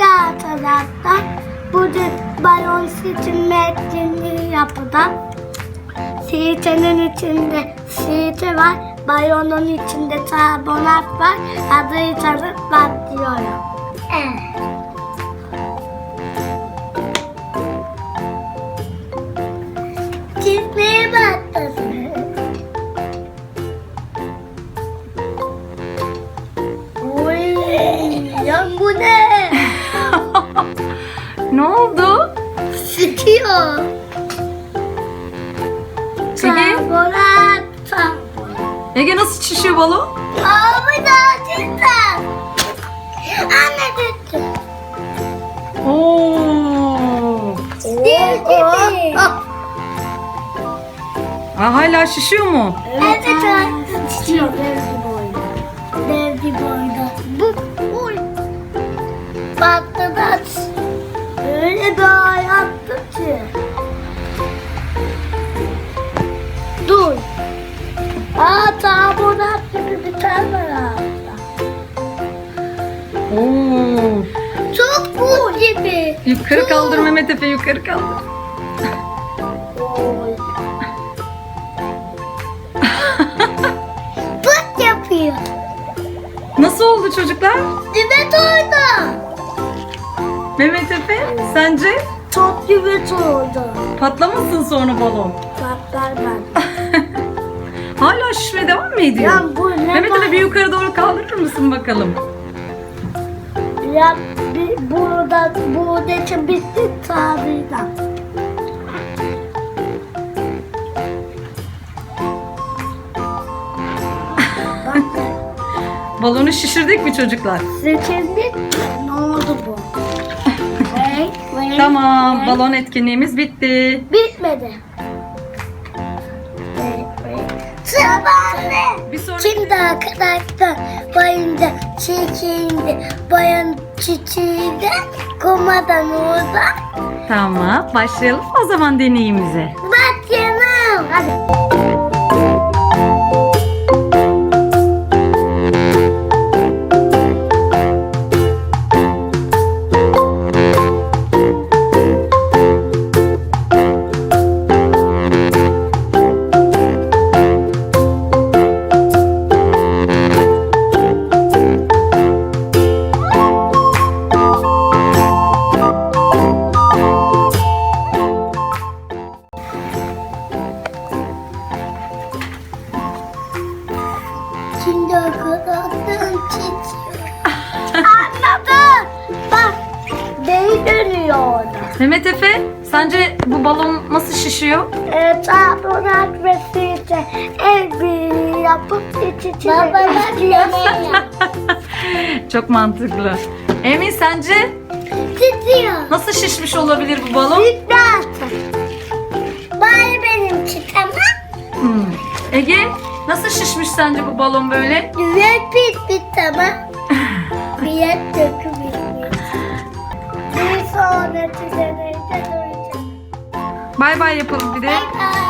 diğer tarafta burada balon seçilme etkinliği yapıda. Sirtenin içinde sirte var. Balonun içinde karbonat var. Adayı tanıp patlıyorum. Ne oldu? Sıkıyor. Ege. Ege nasıl şişiyor balon? Abi daha cidden. Anne gitti. Oo. Değil gibi. Aa, hala şişiyor mu? Evet abi. Sıkıyor. Dev gibi oydu. Dev gibi oydu. Bu oy. Patladı. Öyle bir hayattı ki. Dur. Aa karbonat gibi bir tane. Oo. Çok buz gibi. Yukarı kaldır Mehmet Efe yukarı kaldır. Oy. Pıt yapıyor. Nasıl oldu çocuklar? Evet orada. Mehmet Efe sence Çok gibi oldu. patlamasın sonra balon? Patlar ben. Hala şişmeye devam mı ediyor? Ya bu ne Mehmet var? bir yukarı doğru kaldırır mısın bakalım? Ya bir, burada buradaki bitti tabiyle. Balonu şişirdik mi çocuklar? Seçildi. Tamam balon etkinliğimiz bitti. Bitmedi. Sıra bende. Bir sonraki... Şimdi arkadaşlar bayınca çiçeğinde bayan çiçeğinde kumadan orada Tamam başlayalım o zaman deneyimize. bak yanım. Hadi. Arkadaşlar çiçeği. Anladım. Bak bey dönüyor orada. Mehmet Efe sence bu balon nasıl şişiyor? Evet, abonat ve site el birliği yapıp iç içe Baba bak Çok mantıklı. Emin sence Titriyor. nasıl şişmiş olabilir bu balon? Bitti artık. Bari benimki tamam. Hmm. Ege nasıl şişmiş sence bu balon böyle? Güzel bitti tamam. Biyet dökülmüş. Bir sonraki deneyde göreceğiz. Bay bay yapalım bir de. Bye bye.